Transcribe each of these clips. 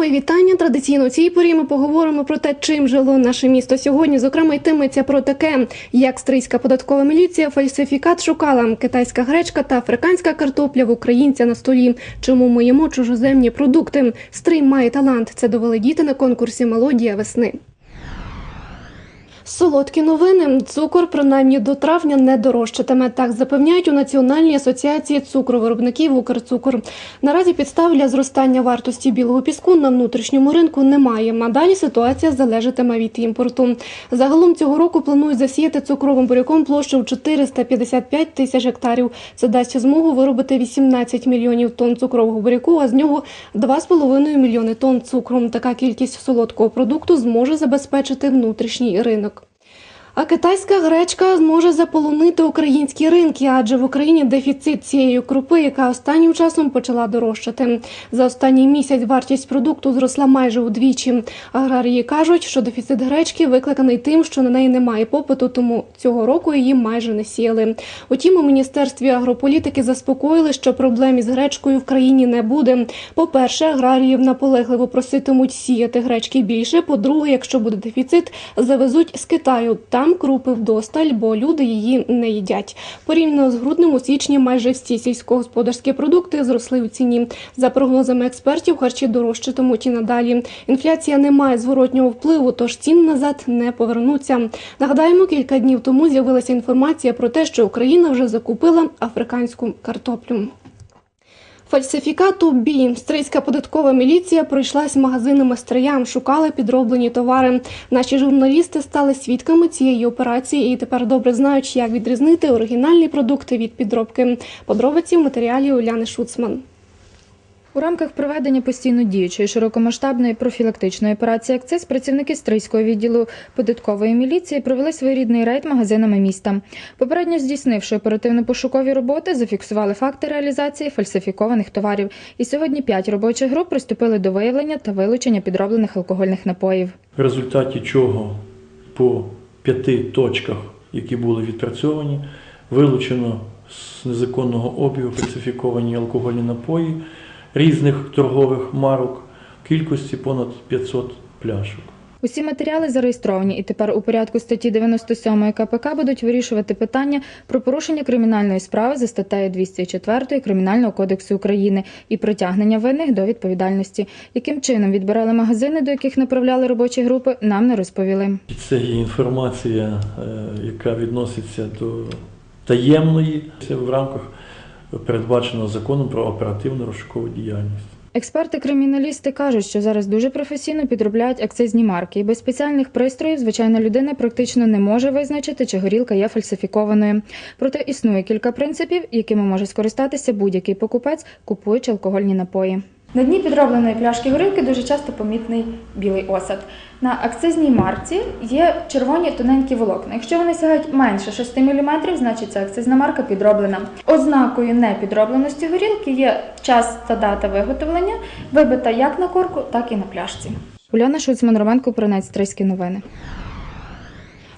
Мої вітання. Традиційно у цій порі ми поговоримо про те, чим жило наше місто сьогодні. Зокрема, йтиметься про таке, як стрийська податкова міліція фальсифікат шукала китайська гречка та африканська картопля в українця на столі. Чому ми їмо чужоземні продукти? Стрий має талант. Це довели діти на конкурсі Мелодія весни. Солодкі новини. Цукор принаймні до травня не дорожчатиме. Так запевняють у Національній асоціації цукровиробників Укрцукор. Наразі підстав для зростання вартості білого піску на внутрішньому ринку немає. А далі ситуація залежатиме від імпорту. Загалом цього року планують засіяти цукровим буряком площу в 455 тисяч гектарів. Це дасть змогу виробити 18 мільйонів тонн цукрового буряку, а з нього 2,5 мільйони тонн цукру. Така кількість солодкого продукту зможе забезпечити внутрішній ринок. А китайська гречка зможе заполонити українські ринки, адже в Україні дефіцит цієї крупи, яка останнім часом почала дорожчати. За останній місяць вартість продукту зросла майже удвічі. Аграрії кажуть, що дефіцит гречки викликаний тим, що на неї немає попиту, тому цього року її майже не сіяли. Утім, у міністерстві агрополітики заспокоїли, що проблем із гречкою в країні не буде. По-перше, аграріїв наполегливо проситимуть сіяти гречки більше. По-друге, якщо буде дефіцит, завезуть з Китаю. Там крупи вдосталь, бо люди її не їдять. Порівняно з груднем у січні майже всі сільськогосподарські продукти зросли у ціні. За прогнозами експертів, харчі дорожчатимуть і надалі. Інфляція не має зворотнього впливу, тож цін назад не повернуться. Нагадаємо, кілька днів тому з'явилася інформація про те, що Україна вже закупила африканську картоплю. Фальсифікату бій стрийська податкова міліція пройшлась магазинами строям, шукали підроблені товари. Наші журналісти стали свідками цієї операції і тепер добре знають, як відрізнити оригінальні продукти від підробки. Подробиці в матеріалі Уляни Шуцман. У рамках проведення постійно діючої широкомасштабної профілактичної операції «Акциз» працівники Стрийського відділу податкової міліції провели своєрідний рейд магазинами міста. Попередньо здійснивши оперативно-пошукові роботи, зафіксували факти реалізації фальсифікованих товарів. І сьогодні п'ять робочих груп приступили до виявлення та вилучення підроблених алкогольних напоїв. в результаті чого по п'яти точках, які були відпрацьовані, вилучено з незаконного обігу фальсифіковані алкогольні напої різних торгових марок в кількості понад 500 пляшок. Усі матеріали зареєстровані і тепер у порядку статті 97 КПК будуть вирішувати питання про порушення кримінальної справи за статтею 204 Кримінального кодексу України і притягнення винних до відповідальності. Яким чином відбирали магазини, до яких направляли робочі групи, нам не розповіли. Це є інформація, е, яка відноситься до таємної в рамках передбаченого законом про оперативну розшукову діяльність. Експерти-криміналісти кажуть, що зараз дуже професійно підробляють акцизні марки, і без спеціальних пристроїв звичайна людина практично не може визначити, чи горілка є фальсифікованою. Проте існує кілька принципів, якими може скористатися будь-який покупець, купуючи алкогольні напої. На дні підробленої пляшки горілки дуже часто помітний білий осад. На акцизній марці є червоні тоненькі волокна. Якщо вони сягають менше 6 мм, значить ця акцизна марка підроблена. Ознакою непідробленості горілки є час та дата виготовлення, вибита як на корку, так і на пляшці. Уляна Шуцман, Роман Купринець, Стрийські новини.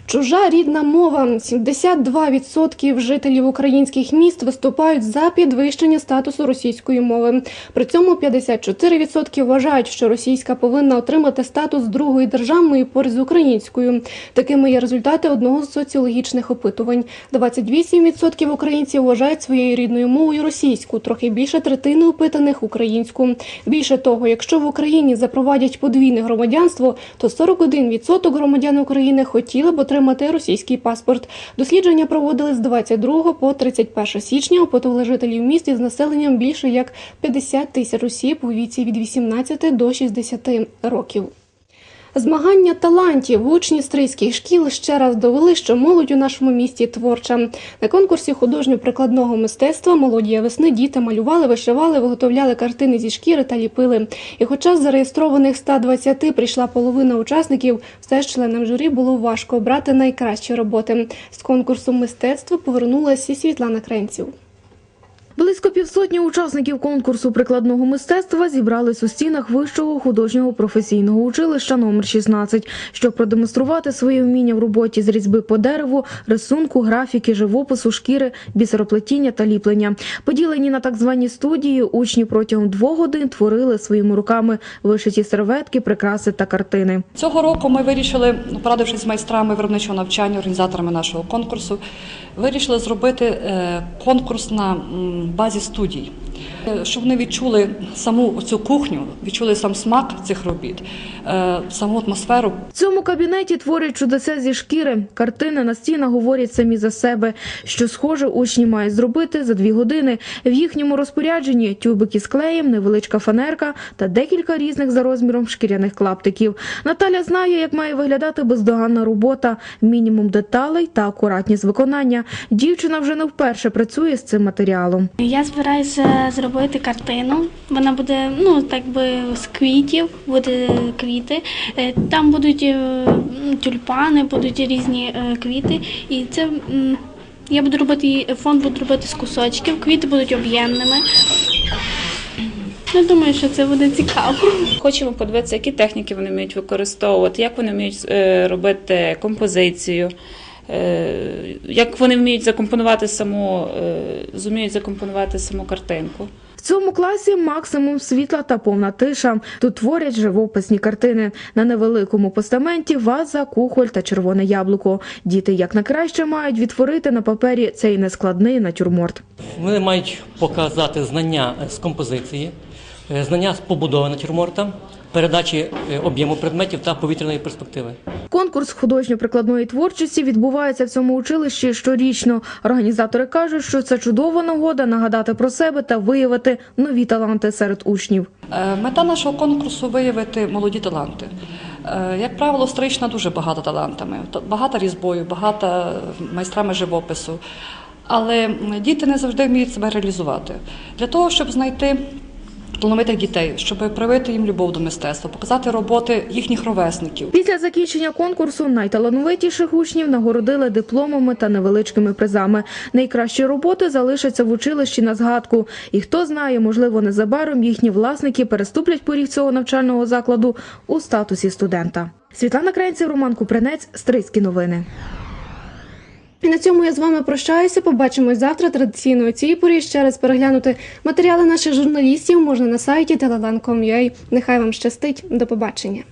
Чужа рідна мова. 72% жителів українських міст виступають за підвищення статусу російської мови. При цьому 54% вважають, що російська повинна отримати статус другої державної поряд з українською. Такими є результати одного з соціологічних опитувань. 28% українців вважають своєю рідною мовою російську, трохи більше третини опитаних українську. Більше того, якщо в Україні запровадять подвійне громадянство, то 41% громадян України хотіли б отримати російський паспорт. Дослідження проводили з 22 по 31 січня. Опитували жителів міст із населенням більше як 50 тисяч осіб у віці від 18 до 60 років. Змагання талантів учні стрийських шкіл ще раз довели, що молодь у нашому місті творча. На конкурсі художньо-прикладного мистецтва Молодія весни діти малювали, вишивали, виготовляли картини зі шкіри та ліпили. І хоча з зареєстрованих 120 прийшла половина учасників, все ж членам журі було важко обрати найкращі роботи. З конкурсу мистецтва повернулася Світлана Кренців. Близько півсотні учасників конкурсу прикладного мистецтва зібрались у стінах вищого художнього професійного училища номер 16, щоб продемонструвати свої вміння в роботі з різьби по дереву, рисунку, графіки, живопису, шкіри, бісероплетіння та ліплення. Поділені на так звані студії, учні протягом двох годин творили своїми руками вишиті серветки, прикраси та картини. Цього року ми вирішили, порадившись з майстрами виробничого навчання, організаторами нашого конкурсу, вирішили зробити е, конкурс на базі студій, щоб вони відчули саму цю кухню, відчули сам смак цих робіт, е, саму атмосферу В цьому кабінеті творять чудеса зі шкіри. Картини на стінах говорять самі за себе. Що схоже, учні мають зробити за дві години. В їхньому розпорядженні тюбики з клеєм, невеличка фанерка та декілька різних за розміром шкіряних клаптиків. Наталя знає, як має виглядати бездоганна робота, мінімум деталей та акуратність виконання. Дівчина вже не вперше працює з цим матеріалом. Я збираюся зробити картину. Вона буде ну так би з квітів, буде квіти. Е, Там будуть е, тюльпани, будуть різні е, квіти. І це я буду робити фон буду робити з кусочків. Квіти будуть об'ємними. Я думаю, що це буде цікаво. Хочемо подивитися, які техніки вони вміють використовувати, як вони вміють робити композицію, як вони вміють закомпонувати саму, е, зуміють закомпонувати саму картинку. В цьому класі максимум світла та повна тиша. Тут творять живописні картини. На невеликому постаменті ваза, кухоль та червоне яблуко. Діти як на краще мають відтворити на папері цей нескладний натюрморт. Вони мають показати знання з композиції, е, знання з побудови натюрморта, передачі е, об'єму предметів та повітряної перспективи. Конкурс художньо-прикладної творчості відбувається в цьому училищі щорічно. Організатори кажуть, що це чудова нагода нагадати про себе та виявити нові таланти серед учнів. Е, Мета нашого конкурсу виявити молоді таланти. Е, Як правило, стрична дуже багата талантами, Та- багата різьбою, багата майстрами живопису. Але діти не завжди вміють себе реалізувати. Для того, щоб знайти талановитих дітей, щоб проявити їм любов до мистецтва, показати роботи їхніх ровесників. Після закінчення конкурсу найталановитіших учнів нагородили дипломами та невеличкими призами. Найкращі роботи залишаться в училищі на згадку. І хто знає, можливо, незабаром їхні власники переступлять поріг цього навчального закладу у статусі студента. Світлана Кренців, Роман Купринець, Стрийські новини. І на цьому я з вами прощаюся. Побачимось завтра. Традиційно у цій порі ще раз переглянути матеріали наших журналістів можна на сайті telelan.com.ua. Нехай вам щастить. До побачення.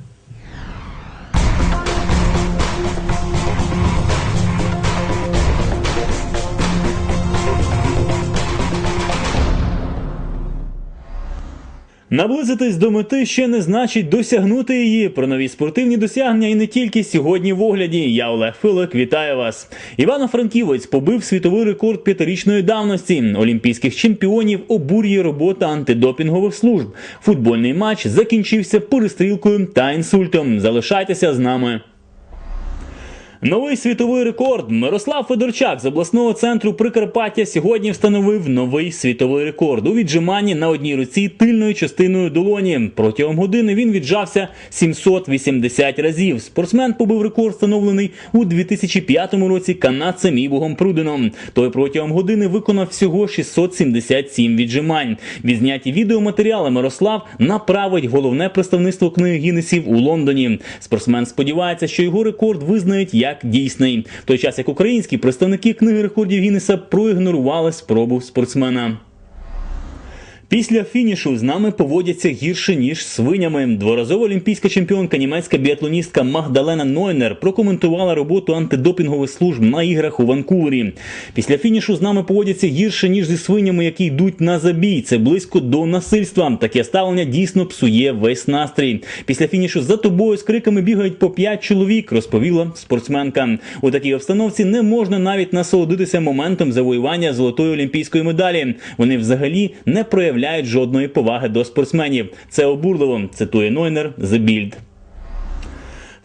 Наблизитись до мети ще не значить досягнути її. Про нові спортивні досягнення і не тільки сьогодні в огляді. Я Олег Филик, вітаю вас. Івано-Франківець побив світовий рекорд п'ятирічної давності. Олімпійських чемпіонів обурює робота антидопінгових служб. Футбольний матч закінчився перестрілкою та інсультом. Залишайтеся з нами. Новий світовий рекорд. Мирослав Федорчак з обласного центру Прикарпаття сьогодні встановив новий світовий рекорд у віджиманні на одній руці тильною частиною долоні. Протягом години він віджався 780 разів. Спортсмен побив рекорд, встановлений у 2005 році канадцем Івогом Пруденом. Той протягом години виконав всього 677 віджимань. Відзняті відеоматеріали Мирослав направить головне представництво книги Гіннесів у Лондоні. Спортсмен сподівається, що його рекорд визнають як дійсний. В той час як українські представники книги рекордів Гіннеса проігнорували спробу спортсмена. Після фінішу з нами поводяться гірше ніж свинями. Дворазова олімпійська чемпіонка німецька біатлоністка Магдалена Нойнер прокоментувала роботу антидопінгових служб на іграх у Ванкувері. Після фінішу з нами поводяться гірше ніж зі свинями, які йдуть на забій. Це близько до насильства. Таке ставлення дійсно псує весь настрій. Після фінішу за тобою з криками бігають по п'ять чоловік, розповіла спортсменка. У такій обстановці не можна навіть насолодитися моментом завоювання золотої олімпійської медалі. Вони взагалі не проявляють жодної поваги до спортсменів. Це обурливо, цитує Нойнер The Bild.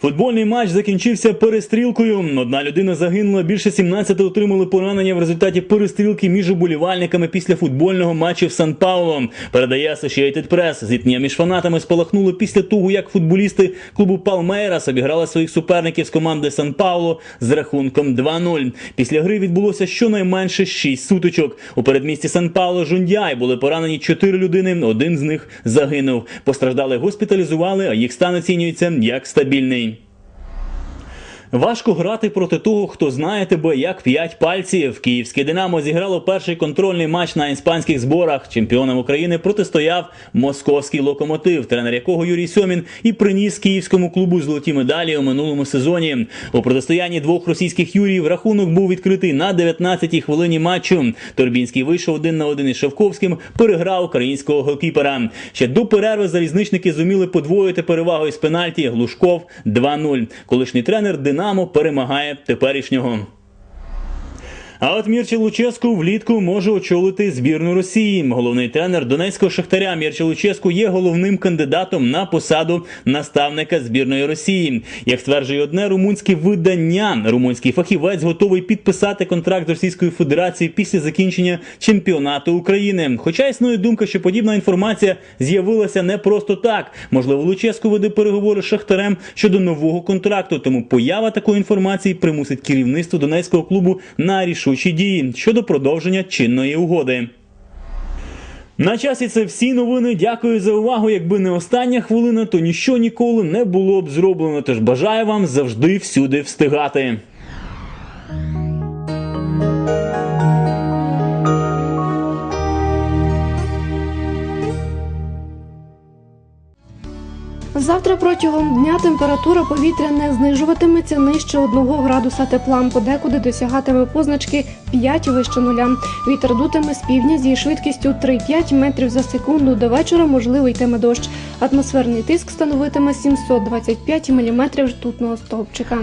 Футбольний матч закінчився перестрілкою. Одна людина загинула, більше 17 отримали поранення в результаті перестрілки між уболівальниками після футбольного матчу в Сан-Пауло. Передає Associated Press. Зіткнення між фанатами спалахнуло після того, як футболісти клубу Палмейрас обіграли своїх суперників з команди Сан-Пауло з рахунком 2-0. Після гри відбулося щонайменше 6 сутичок. У передмісті Сан-Пауло Жундяй були поранені 4 людини. Один з них загинув. Постраждали госпіталізували, а їх стан оцінюється як стабільний. Важко грати проти того, хто знає тебе як п'ять пальців. Київське Динамо зіграло перший контрольний матч на іспанських зборах. Чемпіоном України протистояв московський локомотив, тренер якого Юрій Сьомін і приніс київському клубу золоті медалі у минулому сезоні. У протистоянні двох російських юріїв рахунок був відкритий на 19-й хвилині матчу. Торбінський вийшов один на один із Шевковським, переграв українського голкіпера. Ще до перерви залізничники зуміли подвоїти перевагу із пенальті. Глушков 2-0. Колишній тренер Динамо перемагає теперішнього. А от Мірча Луческу влітку може очолити збірну Росії. Головний тренер донецького шахтаря Мірча Луческу є головним кандидатом на посаду наставника збірної Росії. Як стверджує одне румунське видання, румунський фахівець готовий підписати контракт з Російською Федерацією після закінчення чемпіонату України. Хоча існує думка, що подібна інформація з'явилася не просто так. Можливо, Луческу веде переговори з шахтарем щодо нового контракту. Тому поява такої інформації примусить керівництво донецького клубу на рішучі дії щодо продовження чинної угоди. На часі це всі новини. Дякую за увагу. Якби не остання хвилина, то ніщо ніколи не було б зроблено. Тож бажаю вам завжди всюди встигати. Завтра протягом дня температура повітря не знижуватиметься нижче 1 градуса тепла. Подекуди досягатиме позначки 5 вище нуля. Вітер дутиме з півдня зі швидкістю 3-5 метрів за секунду. До вечора можливий йтиме дощ. Атмосферний тиск становитиме 725 міліметрів ртутного стовпчика.